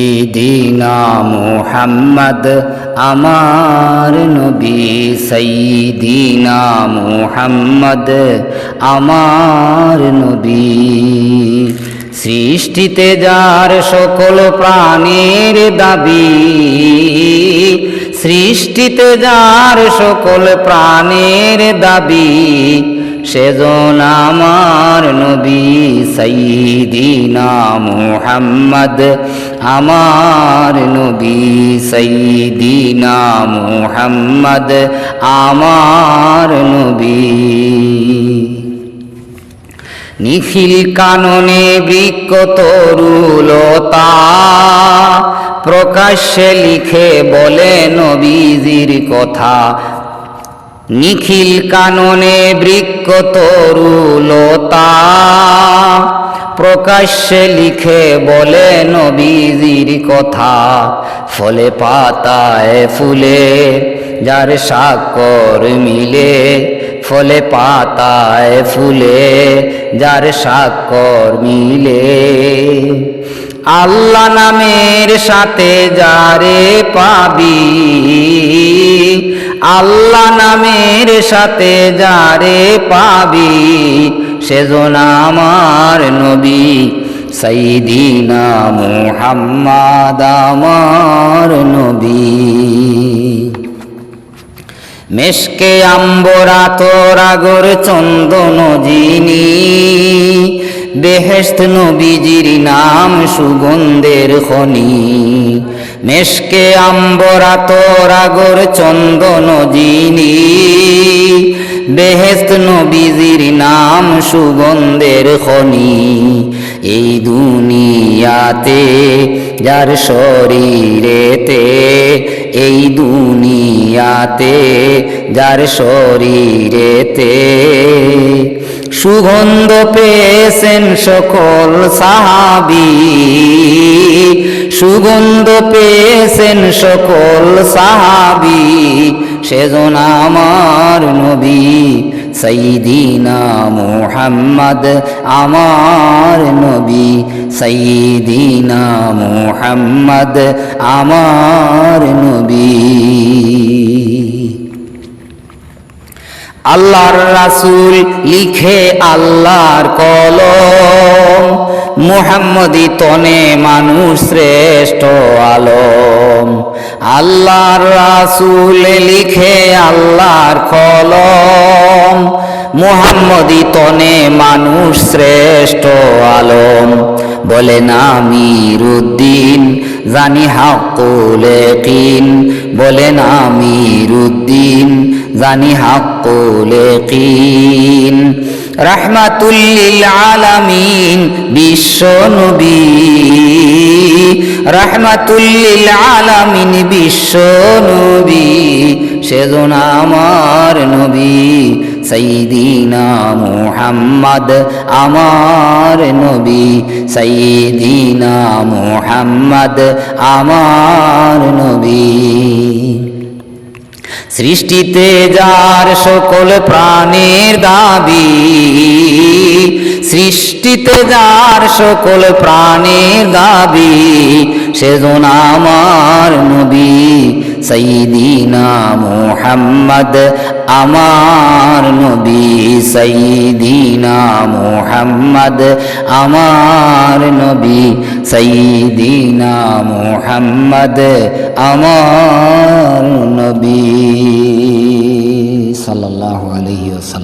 সঈদিনা মুহাম্মদ, আমার নবী সঈদিনা মুহাম্মদ, আমার নবী। সৃষ্টিতে যার সকল প্রাণীর দাবি, সৃষ্টিতে যার সকল প্রাণের দাবি, সেজন আমার নবী সঈদিনা মুহাম্মদ আমার নবী সঈদিনা মুহাম্মদ, আমার নবী। নিখিল কাননে বৃক্ষ তরুলতা, প্রকাশ্যে লিখে বলে নবীজির কথা। নিখিল কাননে বৃক্ষ তরুলতা। প্রকাশ্যে লিখে বলে নবীজির কথা, ফলে পাতায় ফুলে, যার সাকর মিলে, ফলে পাতায় ফুলে, যার সাকর মিলে। আল্লাহ নামের সাথে যারে পাবি? আল্লাহ নামের সাথে যারে পাবি? সেজন আমার নবী সঈদিনা মুহাম্মাদ আমার নবী। মেশকে আম্বরা তোরাগর চন্দন জিনি। বেহেস্ত নবীজির নাম সুগন্ধের খনি। মেশকে আম্বরা তোরাগর চন্দন জিনি। বেহেস্ত নবীজির নাম সুগন্ধের খনি। এই দুনিয়াতে, যার শরীরেতে, এই দুনিয়াতে, যার শরীরেতে সুগন্ধ পেয়েছেন সকল সাহাবি। সুগন্ধ পেয়েছেন সকল সাহাবি। সেজন আমার নবী সঈদিনা মুহাম্মদ, আমার নবী সঈদিনা মুহাম্মদ, আমার নবী। আল্লাহর রাসুল লিখে আল্লাহর কলম। মুহাম্মদি তনে মানুষ শ্রেষ্ঠ আলম। আল্লাহর রাসূল লিখে আল্লাহর কলম। মুহাম্মদি তনে মানুষ শ্রেষ্ঠ আলম। বলেন, আমিরুদ্দিন, জানি হাকুল কিন বলেন, আমিরুদ্দিন জানি হাকুল কিন রহমাতুল্লিল আলামিন, বিশ্ব নবী। রহমাতুল্লিল আলামিন, বিশ্ব নবী। সেজন আমার নবী সঈদিনা মুহাম্মদ, আমার নবী সঈদিনা মুহাম্মদ, আমার নবী। সৃষ্টিতে যার সকল প্রাণের দাবি, সৃষ্টিতে যার সকল প্রাণের দাবি সেজন আমার নবী সঈদিনা মোহাম্মদ, আমার নবী সঈদিনা মোহাম্মদ, আমার নবী সঈদিনা মুহাম্মদ আমার নবী সাল্লাহ আলাইহি ওয়াসাল্লাম।